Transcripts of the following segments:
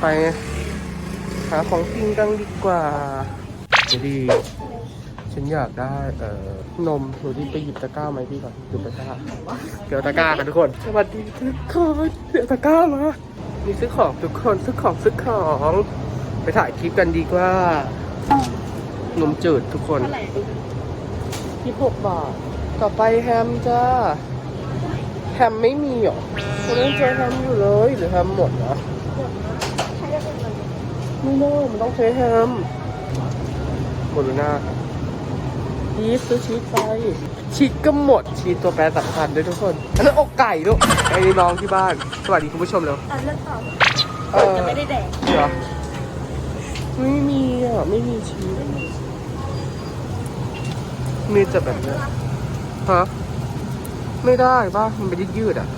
ไปหาของกินกันดีกว่าเดี๋ยวดี ฉันอยากได้เอ่อนมหนูดีไปหยิบตะกร้าไหมพี่ก่อนหยิบตะกร้าเดี๋ยวตะกร้ากันทุกคน สวัสดีทุกคนเดี๋ยวตะกร้ามามีซื้อของทุกคนซื้อของซื้อของ ไปถ่ายคลิปกันดีกว่า นมจืดทุกคนเท่าไหร่ยี่หกบาท ต่อไปแฮมจ้า แฮมไม่มีหรอคนยังเจอแฮมอยู่เลยหรือแฮมหมดเหรอ ใช้ได้เป็นเงิน ไม่ได้มันต้องใช้แฮมหมดเลยนะชีสซื้อชีสไปชีสก็หมดชีสตัวแปรสำคัญด้วยทุกคนอันนั้นอกไก่ลูกไอ้น้องที่บ้าน สวัสดีคุณผู้ชมเร็วอะเลือกต่อเออจะไม่ได้แดกเหรอไม่มีอะไม่มีชีสมีแต่แบบเนี้ยฮะไม่ได้ป่ะมันเป็นยืดๆอะ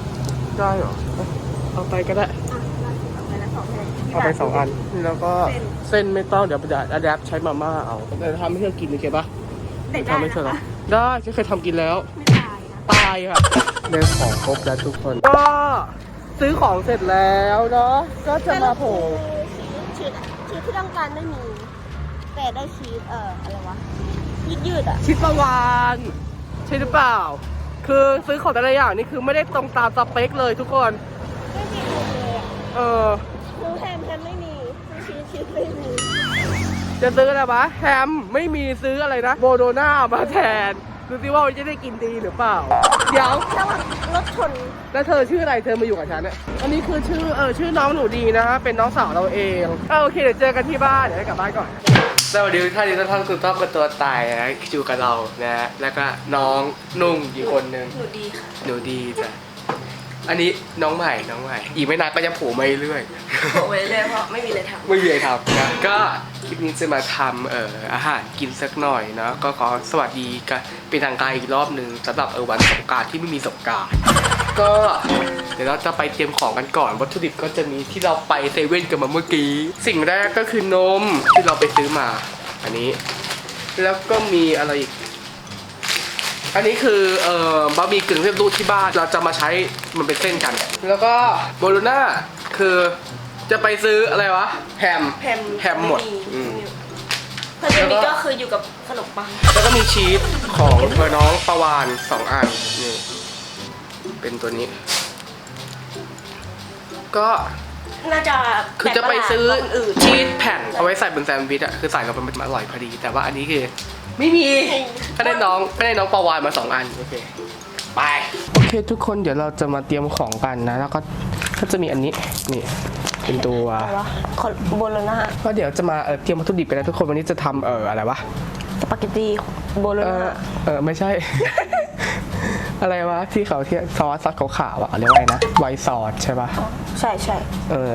ได้เหรอ เอาไปก็ได้ เอาไปสองอัน แล้วก็เส้นเส้นไม่ต้องเดี๋ยวจะอะแดปใช้มาม่าเอาเดี๋ยวทำให้เธอกินโอเคปะเด็ดได้ทำให้เธอเหรอนะคะได้ฉันเคยทำกินแล้วไม่ตายนะตายค่ะได้ของครบแล้วทุกคน ก็ซื้อของเสร็จแล้วเนาะ ก็จะมาโผล่ชีสชีสที่ต้องการไม่มี แต่ได้ชีสเอ่ออะไรวะยืดยืดๆอะชิดประวานใช่หรือเปล่า คือซื้อของแต่ละอย่างนี่คือไม่ได้ตรงตามสเปคเลยทุกคน ไม่มีเลยอะเออ ไม่มีจะซื้ออะไรวะแฮมไม่มีซื้ออะไรนะโบโดนามาแทนดูสิว่าวันนี้จะได้กินดีหรือเปล่า เดี๋ยวแล้วรถชนแล้วเธอชื่ออะไรเธอมาอยู่กับฉันเนี่ยอันนี้คือชื่อเออชื่อน้องหนูดีนะฮะเป็นน้องสาวเราเองเออโอเคเดี๋ยวเจอกันที่บ้านเดี๋ยวให้กลับบ้านก่อนสวัสดีทุกท่านที่ต้อนรับสู่ต้องเป็นตัวตายนะอยู่กับเรานะฮะแล้วก็น้องนุ่งอีกคนนึงหนูดีค่ะหนูดีจ้ะ อันนี้น้องใหม่น้องใหม่ อีกไม่นานก็จะโผล่มาเรื่อยๆโอ้ยเลยเพราะไม่มีอะไรทำไม่มีอะไรทำนะก็คลิปนี้จะมาทำเอ่ออาหารกินสักหน่อยเนาะก็ขอสวัสดีกันเป็นทางการอีกรอบหนึ่งสำหรับเออวันสงกรารที่ไม่มีสงกรารก็เดี๋ยวเราจะไปเตรียมของกันก่อน วัตถุดิบก็จะมีที่เราไปเซเว่นกันมาเมื่อกี้ สิ่งแรกก็คือนมที่เราไปซื้อมา อันนี้ แล้วก็มีอะไรอีก อันนี้คือเอ่อบะหมี่กึ่งเส้นรูดที่บ้านเราจะมาใช้มันเป็นเส้นกัน แล้วก็โบโลน่าคือจะไปซื้ออะไรวะแฮมแฮมแฮมหมดอืมเพื่อนมีก็คืออยู่กับขนมปัง แล้วก็มีชีสของเธอน้องประวานสองอันนี่เป็นตัวนี้ ก็ น่าจะคือจะไปซื้อแตกต่างกับคนอื่นชีสแผ่นเอาไว้ใส่บนแซนด์วิชอะคือใส่กับมันมันอร่อยพอดี แต่ว่าอันนี้คือไม่มีก็ได้น้องก็ได้น้องประวานมาสองอันโอเคไปโอเคทุกคนเดี๋ยวเราจะมาเตรียมของกันนะ แล้วก็ก็จะมีอันนี้นี่เป็นตัวอะไรวะขอโบโลน่าก็เดี๋ยวจะมาเอ่อเตรียมวัตถุดิบกันนะทุกคนวันนี้จะทำเอออะไรวะสปาเกตตีโบโลเออน่าเออไม่ใช่ อะไรวะที่เขาเที่ยซอสซอสขาวๆอะเรียกว่าไงนะไวท์ซอสใช่ปะใช่ใช่เออ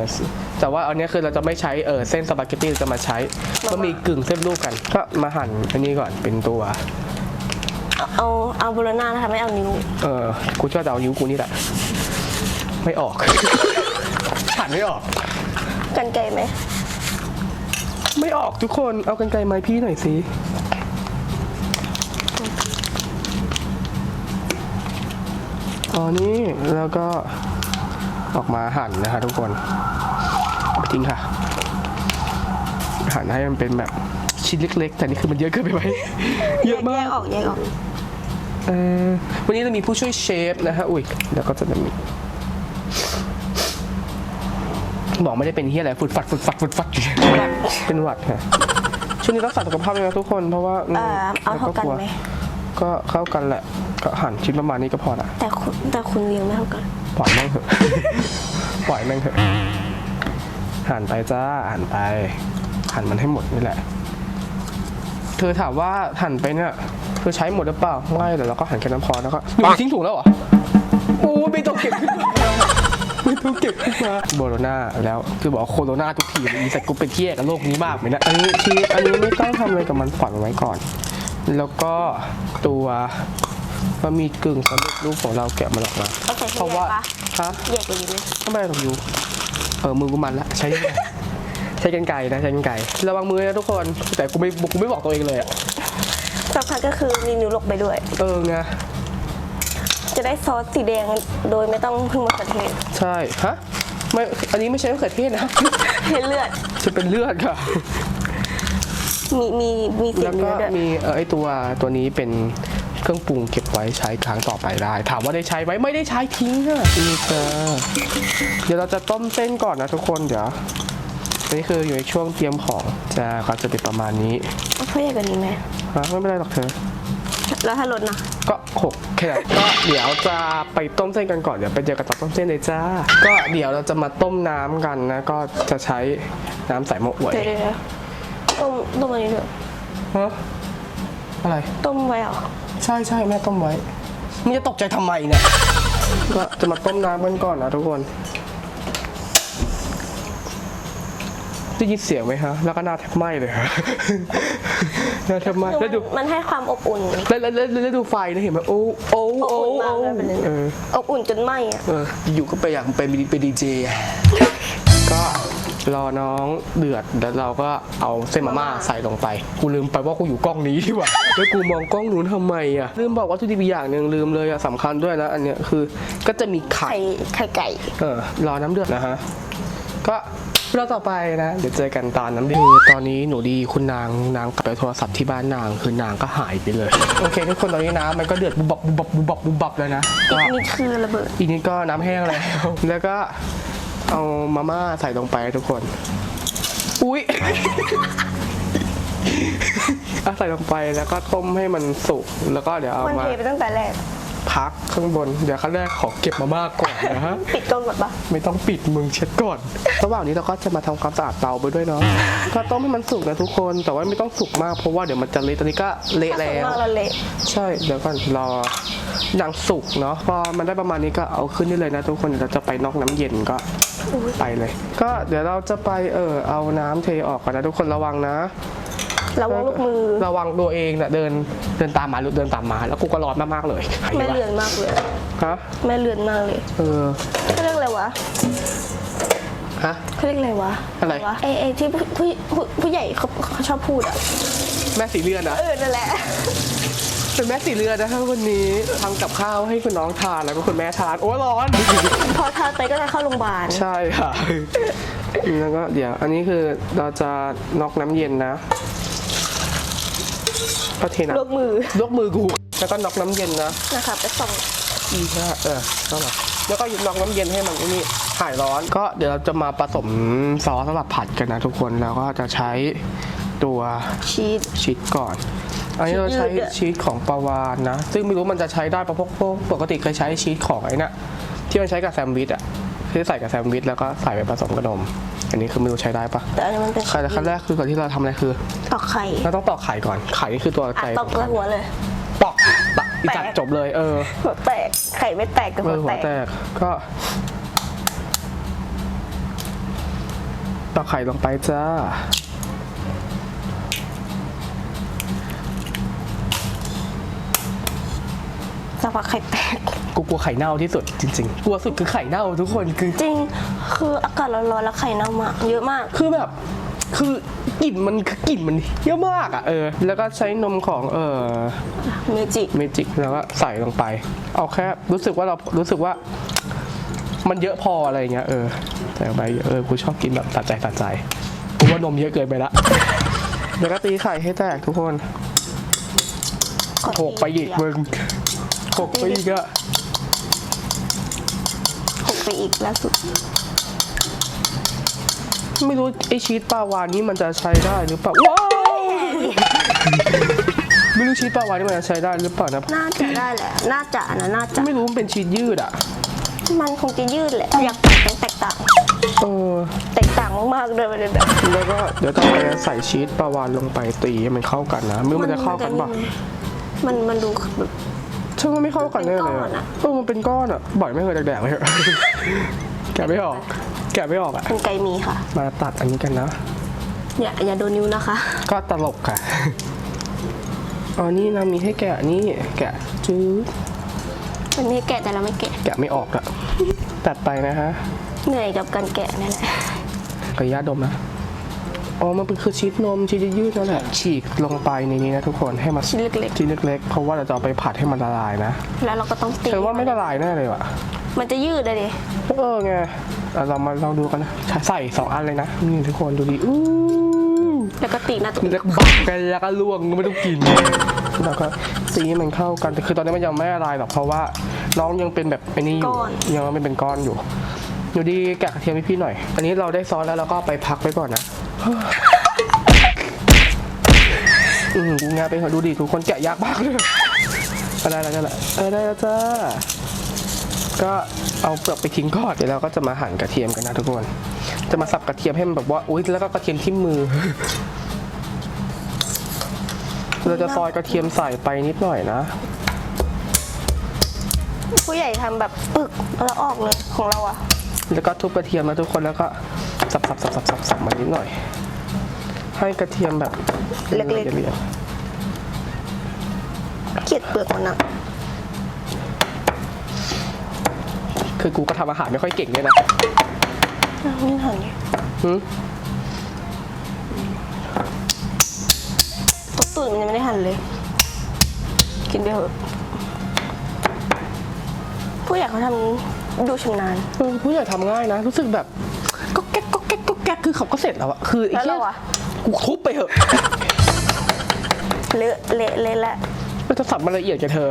แต่ว่าอันเนี้ยคือเราจะไม่ใช้เออเส้นสปาเกตตี้เราจะมาใช้ก็มีกึ่งเส้นรูปกัน ก็มาหั่นอันนี้ก่อนเป็นตัว เอาเอาเอาโบโลน่านะคะไม่เอานิ้วเออกูชอบจะเอานิ้วกูนี่แหละ ไม่ออก หั่นไม่ออก กันไกลไหม ไม่ออกทุกคนเอากันไกลไม้พี่หน่อยสิ อ๋อนี่แล้วก็ออกมาหั่นนะคะทุกคนเอาไปทิ้งค่ะ หั่นให้มันเป็นแบบชิ้นเล็ก ๆ แต่นี่คือมันเยอะเกินไปไหมเยอะมาแยกกออกแยกออกเออวันนี้จะมีผู้ช่วยเชฟนะฮะอุ้ยแล้วก็จะมีบอกไม่ได้เป็นเฮียอะไรฟุดฟัดฟุดฟัดฟุดฟัดอยู่เป็นหวัดค่ะช่วงนี้รักษาสุขภาพเลยนะทุกคนเพราะว่าเอ่อเอาเท่ากันไหมก็เข้ากันแหละ ก็หั่นชิ้นประมาณนี้ก็พอละแต่คุณแต่คุณเลี้ยงไม่เท่ากันปล่อยแม่งเถอะ ปล่อยแม่งเถอะหั่นไปจ้าหั่นไปหั่นมันให้หมดนี่แหละ เธอถามว่าหั่นไปเนี่ยเธอใช้หมดหรือเปล่าไม่เดี๋ยวเราก็หั่นแค่น้ำพอแล้วก็หนูทิ้งถุงแล้วเหรอโอ้ไม่ต้องเก็บขึ้นมาไม่ต้องเก็บขึ้นมาโบโลนาแล้วคือบอกว่าโคโรนาทุกทีมีแต่กูเป็นเที่ยกับโลกนี้มากเหมือนนะอันนี้ชีสอันนี้ไม่ต้องทำอะไรกับมันฝังไว้ก่อน แล้วก็ตัว บะหมี่กึ่งสำเร็จรูปของเราแกะมันออกมาเอาใส่เพถ้วยราะใหญ่ว่าปะฮะใหญ่กว่านี้ไหมทำไมต้องอยู่เออมือกูมันละใช้ใช้กันไกรนะใช้กันไกรระวังมือนะทุกคนแต่กูไม่กูไม่บอกตัวเองเลยอะสักพักก็คือมีนิ้วลงไปด้วย เออไงจะได้ซอสสีแดงโดยไม่ต้องพึ่งมะเขือเทศใช่ฮะไม่อันนี้ไม่ใช่มะเขือเทศนะให้เลือดจะเป็นเลือดค่ะ มีมีมีเสียแล้งวเนื้ก็อด้วยมีเออไอตัวตัวนี้เป็น เครื่องปรุงเก็บไว้ใช้ครั้งต่อไปได้ ถามว่าได้ใช้ไหมไม่ได้ใช้ทิ้งค่ะนี่จ้าเดี๋ยวเราจะต้มเส้นก่อนนะทุกคนเดี๋ยวอันนี่คืออยู่ในช่วงเตรียมของจะก็จะเป็นประมาณนี้เอาเขาใหญ่กว่านี้ไหมฮะไม่เป็นไรหรอกเธอแล้วถ้าลดนะก็หกแค่นั้นก็เดี๋ยวจะไปต้มเส้นกันก่อนเดี๋ยวไปเจอกันตอนต้มเส้นเลยจ้า ก็เดี๋ยวเราจะมาต้มน้ำกันนะ ก็จะใช้น้ำใส่หม้ออวยเดี๋ยวเดี๋ยวเดี๋ยวต้มต้มอันนี้ด้วยฮะอะไรต้มไว้เหรอ ใช่ใช่แม่ต้มไว้มึงจะตกใจทำไมเนี่ย ก็จะมาต้มน้ำกันก่อนนะทุกคนได้ยินเสียงไหมฮะ แล้วก็หน้าแทบไหม้เลยฮะ หน้าแทบไหม้แล้วดู มันให้ความอบอุ่น แล้วแล้วแล้วแล้วดูไฟนะเห็นไหมโอ้โอ้โอ้อบอุ่นมาโอ้กเลยเป็นยังไงเอออบอุ่นจนไหม้อะเอออยู่ก็ไปอยากเป็นเป็นดีเจอะก็ รอน้องเดือดแล้วเราก็เอาเส้นมาม่าใส่ลงไป กูลืมไปว่ากูอยู่กล้องนี้ดีกว่าแล้วกูมองกล้องนู้นทำไมอะลืมบอกวัตถุดิบอีกอย่างหนึ่งลืมเลยอะสำคัญด้วยนะอันเนี้ยคือก็จะมีไข่ไข่ไข่ไก่เออรอน้ำเดือดนะฮะก็เราต่อไปนะ เดี๋ยวเจอกันตอนน้ำเดือดคือตอนนี้หนูดีคุณนางนางกลับไปโทรศัพท์ที่บ้านนางคือนางก็หายไปเลย โอเค ทุกคนตอนนี้น้ำมันก็เดือดบุบบับบุบบับบุบบับบุบบับเลยนะอีก็กนิดคือระเบิดอีกนิดก็น้ำแห้งแล้วแล้วก็ เอามาม่าใส่ลงไปทุกคน อุ๊ยเอาใส่ลงไปแล้วก็ต้มให้มันสุก แล้วก็เดี๋ยวเอามันมา เทไปตั้งแต่แรก พักข้างบน เดี๋ยวขั้นแรกขอเก็บมาม่าก่อนนะฮะ ปิดกล้องก่อนปะไม่ต้องปิดมึงเช็ดก่อน ระหว่างนี้เราก็จะมาทำความสะอาดเตาไปด้วยเนาะก็ต้มให้มันสุกนะทุกคน แต่ว่าไม่ต้องสุกมากเพราะว่าเดี๋ยวมันจะเละตอนนี้ก็เละถ้าแล้สุกวมากแล้วเละใช่ เดี๋ยวก่อนรออย่างสุกเนาะ พอมันได้ประมาณนี้ก็เอาขึ้นได้เลยนะทุกคน เดี๋ยวเราจะไปนอกน้ำเย็นก็ไปเลย ก็เดี๋ยวเราจะไปเออเอาน้ำเทออกก่อนนะทุกคนระวังนะ ระวังลูกมือ ระวังตัวเองนะเดินเดินตามมาหรือเดินตามมา แล้วกูก็ร้อนมากๆเลยแม่เลือนมากเลยฮะแม่เลือนมากเลยเออเขาเรียกอะไรวะฮะเขาเรียกอะไรวะอะไรวะไอไอที่ผู้ผู้ผู้ผู้ใหญ่เขาเขาชอบพูดอะแม่สีเลือดนะเออนั่นแหละเป็นแม่สีเลือดนะคะวันนี้ทำกับข้าวให้คุณน้องทานแล้วก็คุณแม่ทานโอ้ร้อน พอทานไปก็จะเข้าโรงพยาบาลใช่ค่ะแล้วก็เดี๋ยวอันนี้คือเราจะน็อกน้ำเย็นนะ ก็เทน้ำลวกมือลวกมือกู แล้วก็น็อกน้ำเย็นนะนะคะไปส่องอีกนะเออเข้ามาแล้วก็หยุดน็อกน้ำเย็นให้มันไอ้นี่หายร้อน ก็เดี๋ยวเราจะมาผสมซอสสำหรับผัดกันนะทุกคนแล้วก็จะใช้ตัวชีสชีสก่อน อันนี้เราใช้ชีสยืดอะชีสของปลาวานนะ ซึ่งไม่รู้มันจะใช้ได้ปะเพราะพวกปกติเคยใช้ชีสของไอ้น่ะที่มันใช้กับแซนด์วิชอะ ที่ใส่กับแซนด์วิชแล้วก็ใส่ไปผสมกับนม อันนี้คือไม่รู้ใช้ได้ปะแต่อันนี้มันเป็นขั้นขั้นแรกคือก่อนที่เราทำอะไรคือตอกไข่เราต้องตอกไข่ก่อนไข่นี่คือตัวอะไข่ตอกแล้วหัวเลย ปอกปะอีจัดแตก จบเลยเออหัวแตกไข่ไม่แตกกับเอหัอวหัวแตแตกกก็ตอกไข่ลงไปจ้า สักพักไข่แตก กูกลัวไข่เน่าที่สุดจริง ๆ กลัวสุดคือไข่เน่าทุกคนคือ จริง คืออากาศร้อนๆแล้วไข่เน่ามากเยอะมาก คือแบบคือกลิ่นมันคือกลิ่นมันเยอะมากอะเออ แล้วก็ใช้นมของเออเมจิเมจิกแล้วก็ใส่ลงไป เอาแค่รู้สึกว่าเรารู้สึกว่า มันเยอะพออะไรอย่างเงี้ยเออใส่ลงไปเออกูชอบกินแบบตัดใจตัดใจกูว่านมเยอะเกินไปละแล้วก็ตีไข่ให้แตกทุกคนโขกไปอีกมึง โขกไปอีกอะหกไปอีกล่าสุด ไม่รู้ไอชีสปลาวานนี้มันจะใช้ได้หรือเปล่าว้าวไม่รู้ชีสปลาวานนี่มันจะใช้ได้หรือเปล่านะน่าจะได้แหละ น่าจะนะน่าจะ ไม่รู้มันเป็นชีสยืดอะมันคงจะยืดแหละ อยากแตกแตกต่างเออแตกต่างมากๆเลยเลยแบบแล้วก็เดี๋ยวต้องไปใส่ชีสปลาวานลงไปตีให้มันเข้ากันนะไม่รู้มันจะเข้ากันปะมันมันดูแบบ ฉันว่าไม่เข้ากันแน่เลยเป็นก้อนอะอะ เออมันเป็นก้อนอะบ่อยไม่เคยแดกๆเลยอะ แกะไม่ออก แกะไม่ออกอะเป็นไก่มีค่ะ มาตัดอันนี้กันนะ อย่าอย่าโดนนิ้วนะคะ ก็ตลกค่ะ อ๋อ นี่นะมีให้แกะนี่ แกะจื้อมันไม่แกะแต่เราไม่แกะ แกะไม่ออกอะตัดไปนะฮะ เหนื่อยกับการแกะนี่แหละ ขออนุญาตดมนะ อ๋อ มันเป็นคือชีสนมชีสยืดๆนั่นแหละฉีกลงไปในนี้นะทุกคนให้มันชิ้นเล็กชิ้นเล็กๆ เพราะว่าเราจะเอาไปผัดให้มันละลายนะๆแล้วเราก็ต้องตีฉันว่าไม่ละลายแน่เลยว่ะ มันจะยืดเลยดิเออไงอะเรามาลองดูกันนะใส่สองอันเลยนะนี่ทุกคนดูดิอู้แล้วก็ตีหน้าตัวแล้วก็บักกันแล้วก็ลวงไม่ต้องกินแล้วก็ตีให้มันเข้ากันแต่คือตอนนี้มันยังไม่ละลายหรอกเพราะว่าน้องยังเป็นแบบไอ้นี่อยู่ยังไม่เป็นก้อนอยู่ดูดีแกะกระเทียมให้พี่หน่อย อันนี้เราได้ซอสแล้วเราก็ไปพักไว้ก่อนนะ อืมงานไปขอดูดิทุกคนแกะยากมากเลยได้แล้วได้แล้วเออได้แล้วจ้าก็เอาเปลือกไปทิ้งก่อนเดี๋ยวเราก็จะมาหั่นกระเทียมกันนะทุกคน จะมาสับกระเทียมให้มันแบบว่าอุ้ยแล้วก็กระเทียมที่มือ เราจะซอยกระเทียมใส่ไปนิดหน่อยนะ ผู้ใหญ่ทำแบบปึกแล้วออกเลยของเราอะ แล้วก็ทุบกระเทียมนะทุกคนแล้วก็สับสับสับสับสับสับมานิดหน่อย ให้กระเทียมแบบเล็กๆๆเกลียดเปลือกมันอะคือกูก็ทำอาหารไม่ค่อยเก่งเนี่ยนะนี่หันหืมตัวตื่นมันยังไม่ได้หั่นเลย กินไปเถอะผู้ใหญ่เขาทำ ดูชำนาญ เออผู้ใหญ่ทำง่ายนะ รู้สึกแบบก็แก๊กก็แก๊กก็แก๊กคือเขาก็เสร็จแล้วอะคือไอ้แล้วเหี้ยเราอะ กูทุบไปเถอะเละเละเละละมันจะสับมันละเอียดแกเธอ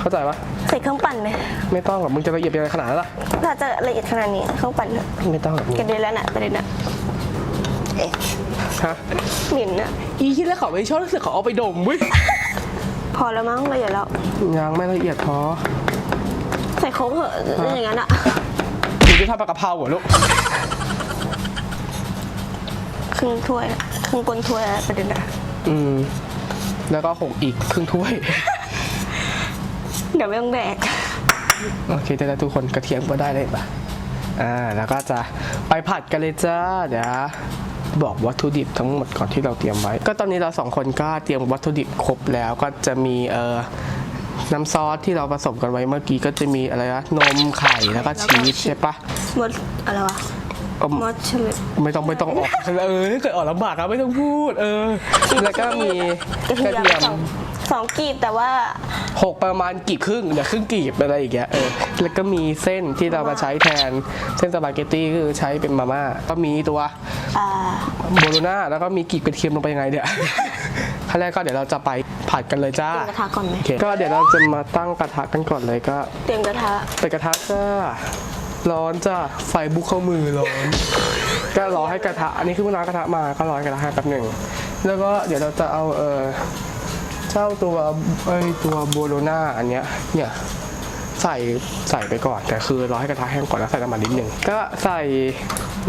เข้าใจปะใส่เครื่องปั่นเลยไม่ต้องหรอกมึงจะละเอียดไปอะไรขนาดนั้นล่ะถ้าจะละเอียดขนาดนี้เครื่องปั่นเถอะไม่ต้องหรอกมึงกระเด็นแล้วน่ะประเด็นน่ะเอ๊ะฮะเหม็นน่ะอีที่แล้วเขาไม่ชอบรู้สึกเขาเอาไปดมเว้ยพอแล้วมั้งละเอียดแล้วยังไม่ละเอียดพอ ใส่โค้งเถอะอย่างนั้นอะมึงจะทำปลากระเพราเหรอลูก ครึ่งถ้วยครึ่งก้นถ้วยอะประเด็นน่ะอืม แล้วก็หกอีกครึ่งถ้วย เดี๋ยวไม่ต้องแดกโอเคได้แล้วทุกคนกระเทียมก็ได้เลยปะอ่า แล้วก็จะไปผัดกันเลยจ้า เดี๋ยวบอกวัตถุดิบทั้งหมดก่อนที่เราเตรียมไว้ ก็ตอนนี้เราสองคนก็เตรียมวัตถุดิบครบแล้วก็จะมีเอ่อ น้ำซอสที่เราผสมกันไว้เมื่อกี้ก็จะมีอะไรนะนมไข่แล้วก็ชีสใช่ปะมดอะไรวะเอิ่มมดเฉลยไม่ต้องไม่ต้องออกเออถ้าเกิดออกลำบากอะไม่ต้องพูด เออ แล้วก็มีกระเทียม สองสองกีบแต่ว่าหกประมาณกีบครึ่งเดี๋ยวครึ่งกีบอะไรอย่างเงี้ยเออแล้วก็มีเส้นที่เรามาใช้แทนเส้นสปาเกตตี้คือใช้เป็นมาม่าก็มีตัวอ่าโบโลน่าแล้วก็มีกีบกระเทียมลงไปยังไงเนี่ย ขั้นแรกก็เดี๋ยวเราจะไปผัดกันเลยจ้าเตรียมกระทะก่อนไหมโอเคก็เดี๋ยวเราจะมาตั้งกระทะกันก่อนเลยก็เตรียมกระทะไปกระทะจ้าร้อนจ้าไฟบุกเข้ามือร้อน ก็รอให้กระทะอันนี้คือเพิ่งล้างกระทะมาก็รอให้กระทะแป๊บหนึ่งแล้วก็เดี๋ยวเราจะเอาเออเจ้าตัวไอยตัวโบโลน่าอันเนี้ยเนี่ยใส่ใส่ไปก่อนแต่คือรอให้กระทะแห้งก่อนแล้วใส่น้ำมันนิดหนึ่งก็ใส่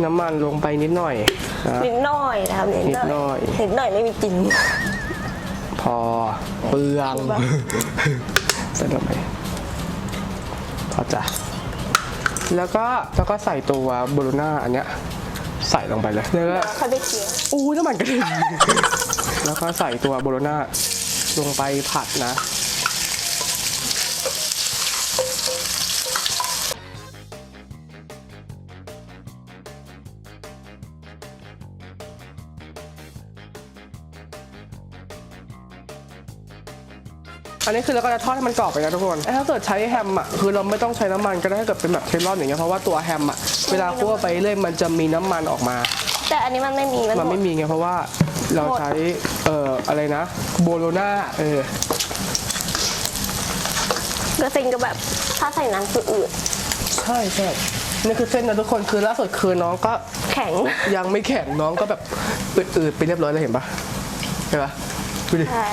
น้ำมันลงไปนิดหน่อยนะ นิดหน่อยนะครับนิดนิดหหน่น่ออยยนิดหน่อยไม่มีกิน พอเปลืองถูกปะใส่ลงไปพอจ้ะแล้วก็แล้วก็ใส่ตัวโบโลน่าอันเนี้ยใส่ลงไปเลยแล้วก็เขาไปเคี่ยวอู้น้ำมันกระเด็นแล้วก็ใส่ตัวโบโลน่าลงไปผัดนะ นนี้คือเราก็จะทอดให้มันกรอบไปนะทุกคนถ้าเกิดใช้แฮมอะคือเราไม่ต้องใช้น้ำมันก็ได้ถ้าเกิดเป็นแบบเทฟลอนอย่างเงี้ยเพราะว่าตัวแฮมอะเวลาคั่วไปเรื่อยมันจะมีน้ำมันออกมา แต่อันนี้มันไม่มีมันมันหมไม่ดมีไงเพราะว่าเราใช้เอ่ออะไรนะ โบโลน่าเออกระเซ็งก็แบบถ้าใส่น้ำคืออืดใช่ใช่นี่คือเส้นนะทุกคนคือล่าสุดคือน้องก็แข็งยังไม่แข็งน้องก็แบบอืดๆไปเรียบร้อยแล้วเห็นปะเห็นปะดูดิ ใช่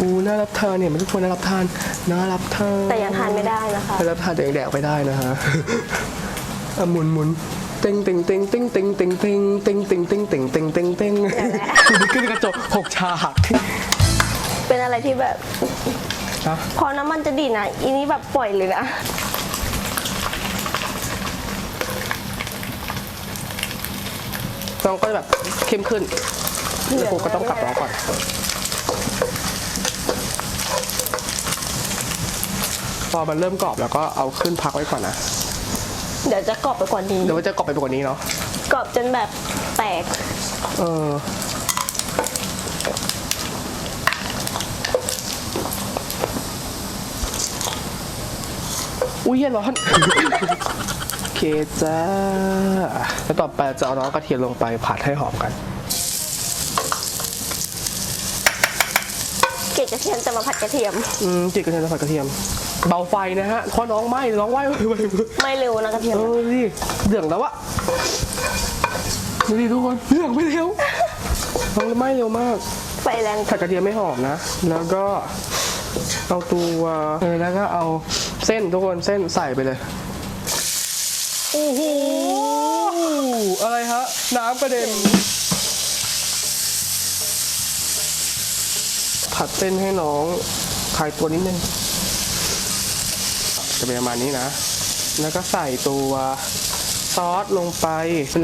อูน่ารับทานเนี่ยมันทุกคนน่ารับทานน่ารับทานแต่ยังทานไม่ได้นะคะน่ารับทานแต่ยังแดกไม่ได้นะฮะอะหมุนหมุนเต็งเต็งเต็งเต็งเต็งเต็งเต็งเต็งเต็งเต็งเต็งเต็งเต็งเต็งดูดิขึ้นกระจกหกฉากเป็นอะไรที่แบบนะพอน้ำมันจะดีนะอีนี้แบบปล่อยเลยนะน้องก็แบบเข้มขึ้นแล้วกูก็ต้องกลับล้อก่อน พอมันเริ่มกรอบแล้วก็เอาขึ้นพักไว้ก่อนนะ เดี๋ยวจะกรอบไปกว่านี้เดี๋ยวมันจะกรอบไปกว่านี้เนาะ กรอบจนแบบแตก เออ อุ้ยเหี้ยร้อน โอเคเคจ้า แล้วต่อไปจะเอาน้องกระเทียมลงไปผัดให้หอมกัน กล็ดกระเทียมจะมาผัดกระเทียม อืมจิกกระเทียมจะผัดกระเทียม เบาไฟนะฮะเพราะน้องไหม้น้องไหม้ไวไวไม่เร็วนะกระเทียมเออดิเดือดแล้วอะดูดิทุกคนเดือดไปเร็วน้องไหม้เร็วมากไฟแรงผัดกระเทียมไม่หอมนะ แล้วก็เอาตัวเออแล้วก็เอาเส้นทุกคนเส้นใส่ไปเลยโอ้โหอะไรฮะน้ำกระเด็น ผัดเส้นให้น้องคลายตัวนิดนึงจะเป็นประมาณนี้นะ แล้วก็ใส่ตัวซอสลงไป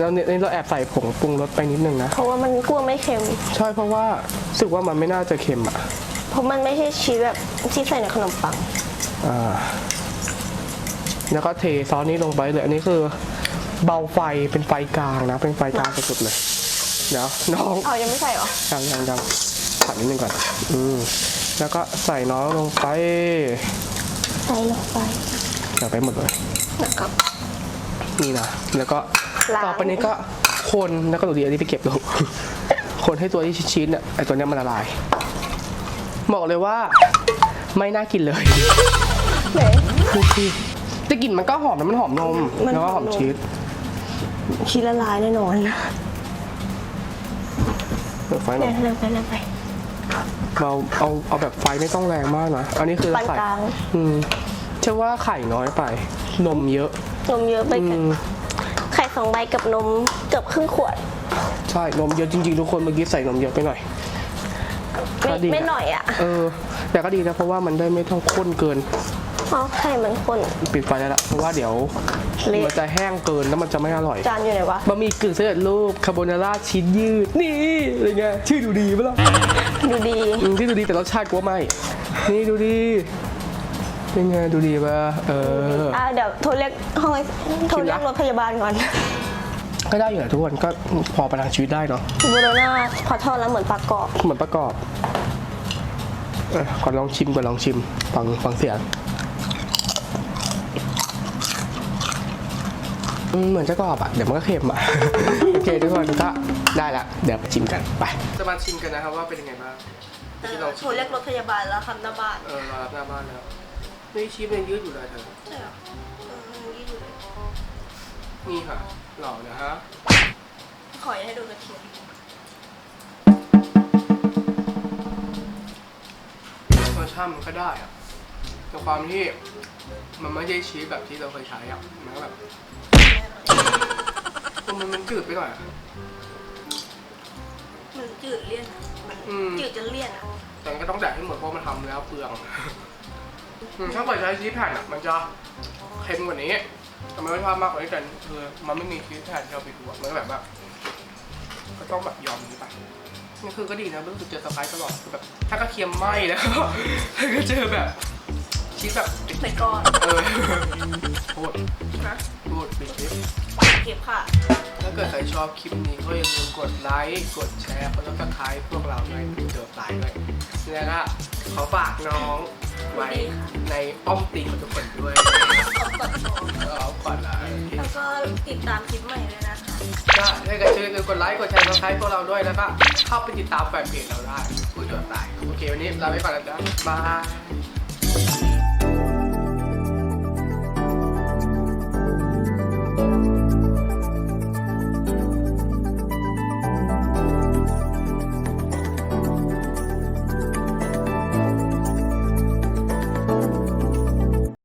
แล้วนี่เราแอบใส่ผงปรุงรสไปนิดนึงนะ เพราะว่ามันกลัวไม่เค็ม ใช่เพราะว่ารู้สึกว่ามันไม่น่าจะเค็มอะ เพราะมันไม่ใช่ชีสแบบที่ใส่ในขนมปัง อ่า แล้วก็เทซอสนี้ลงไปเลย อันนี้คือ เบาไฟเป็นไฟกลางนะ เป็นไฟกลางสุดๆเลย เดี๋ยวน้องเอายังไม่ใส่เหรอ ยังยังยัง ผัดนิดนึงก่อน อืมแล้วก็ใส่น้องลงไป ใส่ลงไปใส่ไปหมดเลยนะครับนี่นะ แล้วก็ต่อไปนี้ก็คนแล้วก็ดูดีอันนี้ไปเก็บลง คนให้ตัวที่ชิ้นๆเนี่ยไอตัวเนี้ยมันละลาย บอกเลยว่าไม่น่ากินเลยไหนดูสิแต่กลิ่นมันก็หอมนะมันหอมนมแล้วก็หอมชีสชีสละลายแน่นอนเปิดไฟหน่อยเร็วไปเร็วไป เราเอาเอาแบบไฟไม่ต้องแรงมากนะ อันนี้คือปานใส่กลางอืมเชื่อว่าไข่น้อยไป นมเยอะ นมเยอะไปอืกันม ไข่สองใบกับนมเกือบครึ่งขวด ใช่ นมเยอะจริงๆ ทุกคนเมื่อกี้ใส่นมเยอะไปหน่อย ไม่ก็ดีไม่นะหน่อยอะ เออ แต่ก็ดีนะเพราะว่ามันได้ไม่ต้องข้นเกิน เพราะไข่มันข้น ปิดไฟได้ละเพราะว่าเดี๋ยวเละ มันจะแห้งเกินแล้วมันจะไม่อร่อยจานอยู่ไหนวะ บะหมี่กึ่งสำเร็จรูปคาโบนาร่าชีสยืดนี่อะไรเงี้ยชื่อดูดีปะล่ะดูดี อืมที่ดูดีแต่รสชาติกูว่าไม่นี่ดูดีเป็นไงดูดีปะเออ อ่าเดี๋ยวโทรเรียกห้องโทรเรียกรถพยาบาลก่อนก็ได้อยู่แหละทุกคนก็พอประทังชีวิตได้เนาะโบโรนาพอทอดแล้วเหมือนปลากรอบเหมือนประกอบเออก่อนลองชิมก่อนลองชิมฟังฟังเสียงอืม เหมือนจะกรอบอะ เดี๋ยวมันก็เค็มอะ โอเคทุกคนก็ได้ละ เดี๋ยวไปชิมกันไป จะมาชิมกันนะครับว่าเป็นยังไงบ้างที่ลองโทรเรียกรถพยาบาลแล้วคำหน้าบ้านเออรอรับหน้าบ้านแล้วนี่ชีสยังยืดอยู่เลยเธอใช่หรอยี่อยู่เลยนี่ค่ะ หล่อนะฮะ ขอให้ดูกระเทียมรสชาติมันก็ได้อะแต่ความที่ มันไม่ใช่ชีสแบบที่เราเคยใช้อะมันก็แบบมันมันจืดไปหน่อยอะมันจืดเลี่ยนอะมันอืมจืดจนเลี่ยนอะแต่มันก็ต้องแดกให้หมดเพราะมันทำแล้วเปลืองอืมถ้าเกิดใช้ชีสแผ่นอะ มันจะเค็มกว่านี้แต่มันไม่ชอบมากกว่านี้แต่คือมันไม่มีชีสแผ่นที่เราไปดูอะมันก็แบบว่าก็ต้องแบบยอมนี้ไปนี่คือก็ดีนะรู้สึกเจอสไปซ์ตลอดคือแบบ ถ้ากระเทียมไหม้แล้วก็ก็เจอแบบ ชีสแบบใส่ก้อนเออพูดนะพูดปิดคลิป เก็บค่ะ ถ้าเกิดใครชอบคลิปนี้ก็อย่าลืมกดไลค์ กดแชร์แล้วก็คล้ายพวกเราในเจอไลค์ด้วยแล้วก็ขอฝากน้องไว้ในอ้อมตีนของทุกคนด้วยขอกดโชว์ก็เอาก่อนละแล้วก็ติดตามคลิปใหม่ด้วยนะคะก็ถ้าเกิดช่วยกดไลค์กดแชร์แล้วคล้ายพวกเราด้วยแล้วก็เข้าไปติดตามแฟนเพจเราได้ผู้เจอตายโอเควันนี้ลาไปก่อนแล้วจ้ะบาย